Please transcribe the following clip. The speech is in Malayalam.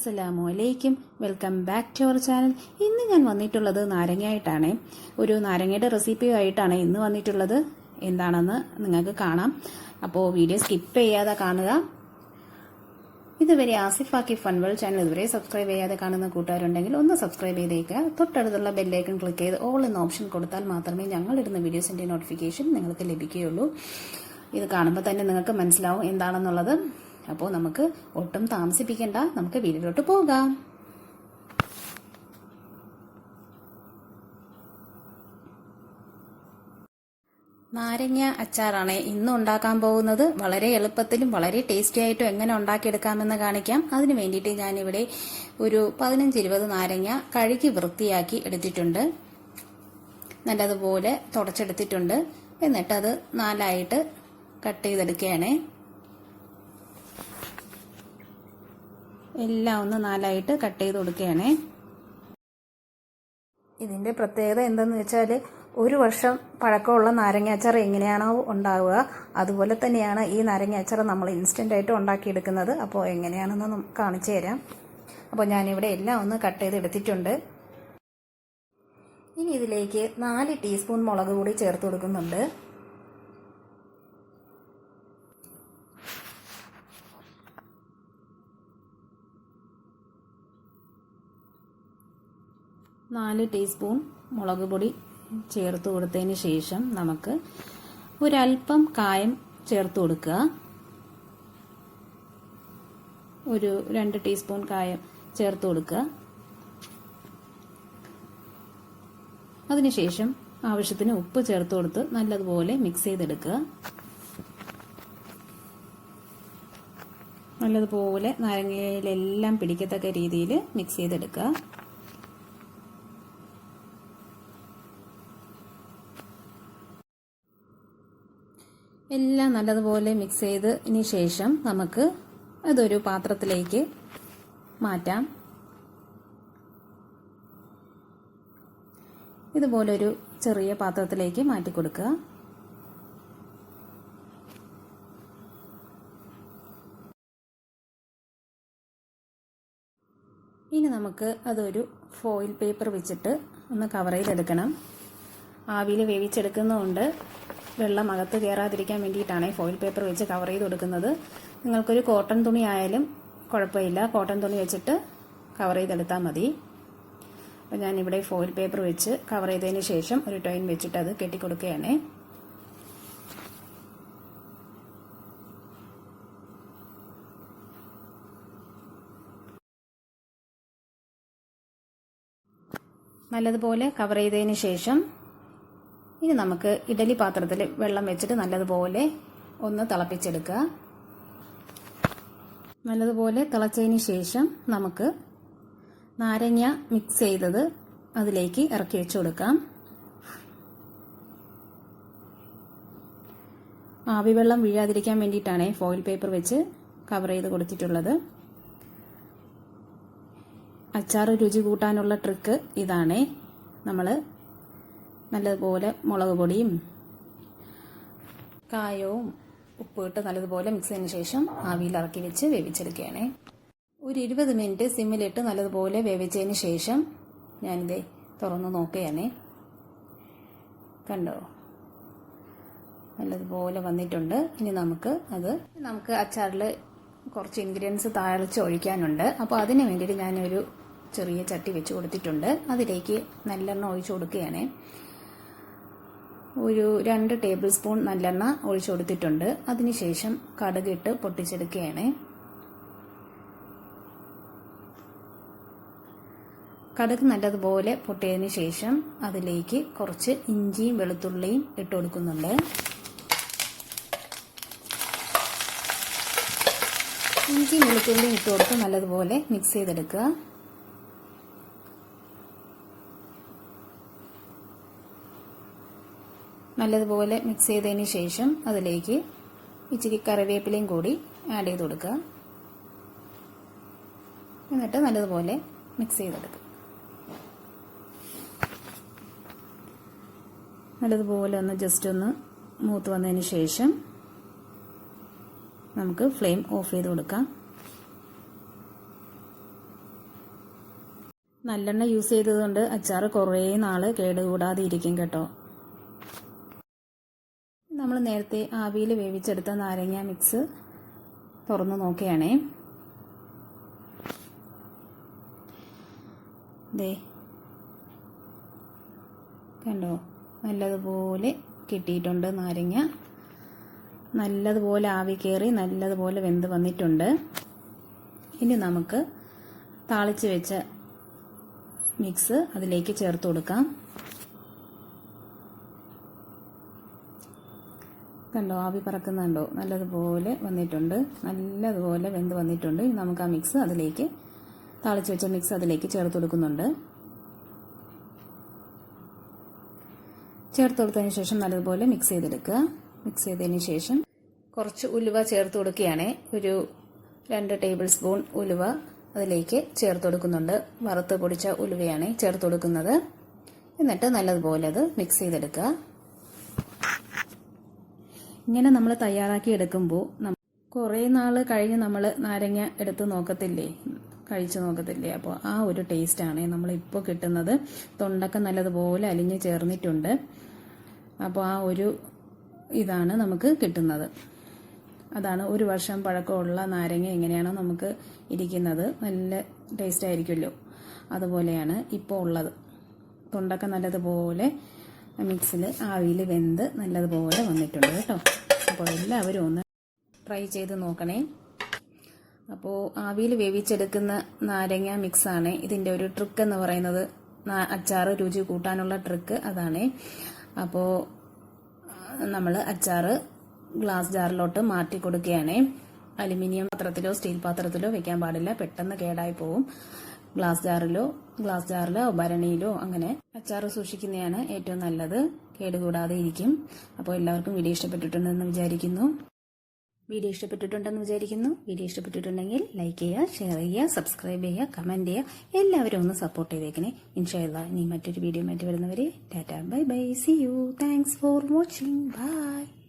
അസ്സലാമു അലൈക്കും. Welcome back to our channel. ഇന്ന് ഞാൻ വന്നിട്ടുള്ളത് നാരങ്ങയായിട്ടാണ്. ഒരു നാരങ്ങയുടെ റെസിപ്പിയായിട്ടാണ് ഇന്ന് വന്നിട്ടുള്ളത്. എന്താണെന്ന് നിങ്ങൾക്ക് കാണാം. അപ്പോൾ വീഡിയോ സ്കിപ്പ് ചെയ്യാതെ കാണുക. ഇതുവരെ ആസിഫ് ആക്കി ഫൺവെൽ ചാനൽ ഇതുവരെ സബ്സ്ക്രൈബ് ചെയ്യാതെ കാണുന്ന കൂട്ടുകാരുണ്ടെങ്കിൽ ഒന്ന് സബ്സ്ക്രൈബ് ചെയ്തേക്കുക തൊട്ടടുത്തുള്ള ബെല്ലൈക്കൺ ക്ലിക്ക് ചെയ്ത് ഓൾ എന്ന ഓപ്ഷൻ കൊടുത്താൽ മാത്രമേ ഞങ്ങൾ ഇടുന്ന വീഡിയോസിന്റെ നോട്ടിഫിക്കേഷൻ നിങ്ങൾക്ക് ലഭിക്കുകയുള്ളൂ. ഇത് കാണുമ്പോൾ തന്നെ നിങ്ങൾക്ക് മനസ്സിലാവും എന്താണെന്നുള്ളത്. അപ്പോൾ നമുക്ക് ഒട്ടും താമസിപ്പിക്കേണ്ട. നമുക്ക് വീട്ടിലോട്ട് പോകാം. നാരങ്ങ അച്ചാറാണ് ഇന്ന് ഉണ്ടാക്കാൻ പോകുന്നത്. വളരെ എളുപ്പത്തിലും വളരെ ടേസ്റ്റി ആയിട്ടും എങ്ങനെ ഉണ്ടാക്കിയെടുക്കാമെന്ന് കാണിക്കാം. അതിന് വേണ്ടിയിട്ട് ഞാനിവിടെ ഒരു പതിനഞ്ച് ഇരുപത് നാരങ്ങ കഴുകി വൃത്തിയാക്കി എടുത്തിട്ടുണ്ട്. നല്ലതുപോലെ തുടച്ചെടുത്തിട്ടുണ്ട്. എന്നിട്ടത് നാലായിട്ട് കട്ട് ചെയ്തെടുക്കുകയാണേ. എല്ലാം ഒന്ന് നാലായിട്ട് കട്ട് ചെയ്ത് കൊടുക്കുകയാണേ. ഇതിന്റെ പ്രത്യേകത എന്തെന്ന് വെച്ചാൽ ഒരു വർഷം പഴക്കമുള്ള നാരങ്ങ അച്ചാർ എങ്ങനെയാണോ ഉണ്ടാവുക അതുപോലെ തന്നെയാണ് ഈ നാരങ്ങ അച്ചാർ നമ്മൾ ഇൻസ്റ്റന്റ് ആയിട്ട് ഉണ്ടാക്കിയെടുക്കുന്നത്. അപ്പോൾ എങ്ങനെയാണെന്ന് കാണിച്ചു തരാം. അപ്പോൾ ഞാനിവിടെ എല്ലാം ഒന്ന് കട്ട് ചെയ്ത് എടുത്തിട്ടുണ്ട്. ഇനി ഇതിലേക്ക് നാല് ടീസ്പൂൺ മുളക് കൂടി ചേർത്ത് കൊടുക്കുന്നുണ്ട്. നാല് ടീസ്പൂൺ മുളക് പൊടി ചേർത്ത് കൊടുത്തതിന് ശേഷം നമുക്ക് ഒരല്പം കായം ചേർത്ത് കൊടുക്കുക. ഒരു രണ്ട് ടീസ്പൂൺ കായം ചേർത്ത് കൊടുക്കുക. അതിനുശേഷം ആവശ്യത്തിന് ഉപ്പ് ചേർത്ത് കൊടുത്ത് നല്ലതുപോലെ മിക്സ് ചെയ്തെടുക്കുക. നല്ലതുപോലെ നാരങ്ങയിലെല്ലാം പിടിക്കത്തക്ക രീതിയിൽ മിക്സ് ചെയ്തെടുക്കുക. എല്ലാം നല്ലതുപോലെ മിക്സ് ചെയ്തതിന് ശേഷം നമുക്ക് അതൊരു പാത്രത്തിലേക്ക് മാറ്റാം. ഇതുപോലൊരു ചെറിയ പാത്രത്തിലേക്ക് മാറ്റി കൊടുക്കുക ഇനി നമുക്ക് അതൊരു ഫോയിൽ പേപ്പർ വെച്ചിട്ട് ഒന്ന് കവർ ചെയ്തെടുക്കണം. ആവിയിൽ വേവിച്ചെടുക്കുന്നതുകൊണ്ട് വെള്ളം അകത്ത് കയറാതിരിക്കാൻ വേണ്ടിയിട്ടാണ് ഫോയിൽ പേപ്പർ വെച്ച് കവർ ചെയ്ത് കൊടുക്കുന്നത്. നിങ്ങൾക്കൊരു കോട്ടൺ തുണി ആയാലും കുഴപ്പമില്ല. കോട്ടൺ തുണി വെച്ചിട്ട് കവർ ചെയ്തെടുത്താൽ മതി. അപ്പോൾ ഞാനിവിടെ ഫോയിൽ പേപ്പർ വെച്ച് കവർ ചെയ്തതിന് ശേഷം ഒരു ടൈൻ വെച്ചിട്ട് അത് കെട്ടിക്കൊടുക്കുകയാണ്. നല്ലതുപോലെ കവർ ചെയ്തതിന് ശേഷം ഇനി നമുക്ക് ഇഡലി പാത്രത്തിൽ വെള്ളം വെച്ചിട്ട് നല്ലതുപോലെ ഒന്ന് തിളപ്പിച്ചെടുക്കുക. നല്ലതുപോലെ തിളച്ചതിന് ശേഷം നമുക്ക് നാരങ്ങ മിക്സ് ചെയ്തത് അതിലേക്ക് ഇറക്കി വെച്ച് കൊടുക്കാം. ആവി വെള്ളം വീഴാതിരിക്കാൻ വേണ്ടിയിട്ടാണ് ഫോയിൽ പേപ്പർ വെച്ച് കവർ ചെയ്ത് കൊടുത്തിട്ടുള്ളത്. അച്ചാർ രുചി കൂട്ടാനുള്ള ട്രിക്ക് ഇതാണ് നമ്മൾ നല്ലതുപോലെ മുളക് പൊടിയും കായവും ഉപ്പിട്ട് നല്ലതുപോലെ മിക്സ് ചെയ്തതിന് ശേഷം ആവിയിൽ ഇറക്കി വെച്ച് വേവിച്ചെടുക്കുകയാണ്. ഒരു ഇരുപത് മിനിറ്റ് സിമ്മിലിട്ട് നല്ലതുപോലെ വേവിച്ചതിന് ശേഷം ഞാനിത് തുറന്ന് നോക്കുകയാണ്. കണ്ടോ? നല്ലതുപോലെ വന്നിട്ടുണ്ട്. ഇനി നമുക്ക് അത് നമുക്ക് അച്ചാറിൽ കുറച്ച് ഇൻഗ്രീഡിയൻസ് താഴച്ച് ഒഴിക്കാനുണ്ട്. അപ്പോൾ അതിന് വേണ്ടിയിട്ട് ഞാനൊരു ചെറിയ ചട്ടി വെച്ച് കൊടുത്തിട്ടുണ്ട്. അതിലേക്ക് നല്ലെണ്ണ ഒഴിച്ചു കൊടുക്കുകയാണ്. ഒരു രണ്ട് ടേബിൾ സ്പൂൺ നല്ലെണ്ണ ഒഴിച്ചു കൊടുത്തിട്ടുണ്ട്. അതിനുശേഷം കടുകിട്ട് പൊട്ടിച്ചെടുക്കുകയാണ്. കടുക് നല്ലതുപോലെ പൊട്ടിയതിന് ശേഷം അതിലേക്ക് കുറച്ച് ഇഞ്ചിയും വെളുത്തുള്ളിയും ഇട്ട് കൊടുക്കുന്നുണ്ട്. ഇഞ്ചിയും വെളുത്തുള്ളിയും ഇട്ട് കൊടുത്ത് നല്ലതുപോലെ മിക്സ് ചെയ്തെടുക്കുക. നല്ലതുപോലെ മിക്സ് ചെയ്തതിന് ശേഷം അതിലേക്ക് ഇച്ചിരി കറിവേപ്പിലയും കൂടി ആഡ് ചെയ്ത് കൊടുക്കുക. എന്നിട്ട് നല്ലതുപോലെ മിക്സ് ചെയ്തെടുക്കുക. നല്ലതുപോലെ ഒന്ന് ജസ്റ്റ് ഒന്ന് മൂത്ത് വന്നതിന് ശേഷം നമുക്ക് ഫ്ലെയിം ഓഫ് ചെയ്ത് കൊടുക്കാം. നല്ലെണ്ണ യൂസ് ചെയ്തതുകൊണ്ട് അച്ചാർ കുറേ നാൾ കേടുകൂടാതെ ഇരിക്കും കേട്ടോ. നമ്മൾ നേരത്തെ ആവിയിൽ വേവിച്ചെടുത്ത നാരങ്ങ മിക്സ് തുറന്ന് നോക്കുകയാണേ. ദേ കണ്ടോ? നല്ലതുപോലെ കിട്ടിയിട്ടുണ്ട് നാരങ്ങ. നല്ലതുപോലെ ആവി കയറി നല്ലതുപോലെ വെന്ത് വന്നിട്ടുണ്ട്. ഇനി നമുക്ക് താളിച്ച് വെച്ച മിക്സ് അതിലേക്ക് ചേർത്ത് കൊടുക്കാം. കണ്ടോ? ആവി പറക്കുന്നുണ്ടോ നല്ലതുപോലെ വന്നിട്ടുണ്ട്. നല്ലതുപോലെ വെന്ത് വന്നിട്ടുണ്ട്. നമുക്ക് ആ മിക്സ് അതിലേക്ക് താളിച്ച് വെച്ച മിക്സ് അതിലേക്ക് ചേർത്ത് കൊടുക്കുന്നുണ്ട്. ചേർത്ത് കൊടുത്തതിന് ശേഷം നല്ലതുപോലെ മിക്സ് ചെയ്തെടുക്കുക. മിക്സ് ചെയ്തതിന് ശേഷം കുറച്ച് ഉലുവ ചേർത്ത് കൊടുക്കുകയാണ്. ഒരു രണ്ട് ടേബിൾ സ്പൂൺ ഉലുവ അതിലേക്ക് ചേർത്ത് കൊടുക്കുന്നുണ്ട്. വറുത്ത് പൊടിച്ച ഉലുവയാണ് ചേർത്ത് കൊടുക്കുന്നത്. എന്നിട്ട് നല്ലതുപോലെ അത് മിക്സ് ചെയ്തെടുക്കുക. ഇങ്ങനെ നമ്മൾ തയ്യാറാക്കി എടുക്കുമ്പോൾ കുറേ നാൾ കഴിഞ്ഞ് നമ്മൾ നാരങ്ങ എടുത്ത് നോക്കത്തില്ലേ? കഴിച്ചു നോക്കത്തില്ലേ? അപ്പോൾ ആ ഒരു ടേസ്റ്റാണ് നമ്മളിപ്പോൾ കിട്ടുന്നത്. തൊണ്ടൊക്കെ നല്ലതുപോലെ അലിഞ്ഞ് ചേർന്നിട്ടുണ്ട്. അപ്പോൾ ആ ഒരു ഇതാണ് നമുക്ക് കിട്ടുന്നത്. അതാണ് ഒരു വർഷം പഴക്കമുള്ള നാരങ്ങ എങ്ങനെയാണോ നമുക്ക് ഇരിക്കുന്നത്. നല്ല ടേസ്റ്റ് ആയിരിക്കുമല്ലോ അതുപോലെയാണ് ഇപ്പോൾ ഉള്ളത്. തൊണ്ടൊക്കെ നല്ലതുപോലെ മിക്സിൽ ആവിയിൽ വെന്ത് നല്ലതുപോലെ വന്നിട്ടുണ്ട് കേട്ടോ. അപ്പോൾ എല്ലാവരും ഒന്ന് ട്രൈ ചെയ്ത് നോക്കണേ. അപ്പോൾ ആവിയിൽ വേവിച്ചെടുക്കുന്ന നാരങ്ങ മിക്സാണ് ഇതിന്റെ ഒരു ട്രിക്ക് എന്ന് പറയുന്നത് അച്ചാർ രുചി കൂട്ടാനുള്ള ട്രിക്ക് അതാണ്. അപ്പോൾ നമ്മൾ അച്ചാർ ഗ്ലാസ് ജാറിലോട്ട് മാറ്റി കൊടുക്കുകയാണ്. അലുമിനിയം പാത്രത്തിലോ സ്റ്റീൽ പാത്രത്തിലോ വെക്കാൻ പാടില്ല. പെട്ടെന്ന് കേടായി പോവും. ഗ്ലാസ് ജാറിലോ ഗ്ലാസ് ജാറിലോ ഭരണിയിലോ അങ്ങനെ അച്ചാർ സൂക്ഷിക്കുന്നതാണ് ഏറ്റവും നല്ലത്. കേടുകൂടാതെ ഇരിക്കും. അപ്പോൾ എല്ലാവർക്കും വീഡിയോ ഇഷ്ടപ്പെട്ടിട്ടുണ്ടെന്ന് വിചാരിക്കുന്നു. വീഡിയോ ഇഷ്ടപ്പെട്ടിട്ടുണ്ടെന്ന് വിചാരിക്കുന്നു. വീഡിയോ ഇഷ്ടപ്പെട്ടിട്ടുണ്ടെങ്കിൽ ലൈക്ക് ചെയ്യുക ഷെയർ ചെയ്യുക സബ്സ്ക്രൈബ് ചെയ്യുക കമന്റ് ചെയ്യുക. എല്ലാവരും ഒന്ന് സപ്പോർട്ട് ചെയ്തേക്കണേ. ഇൻഷാല്ല ഇനി മറ്റൊരു വീഡിയോ ആയിട്ട് വരുന്നവരെ tata bye bye see you thanks for watching bye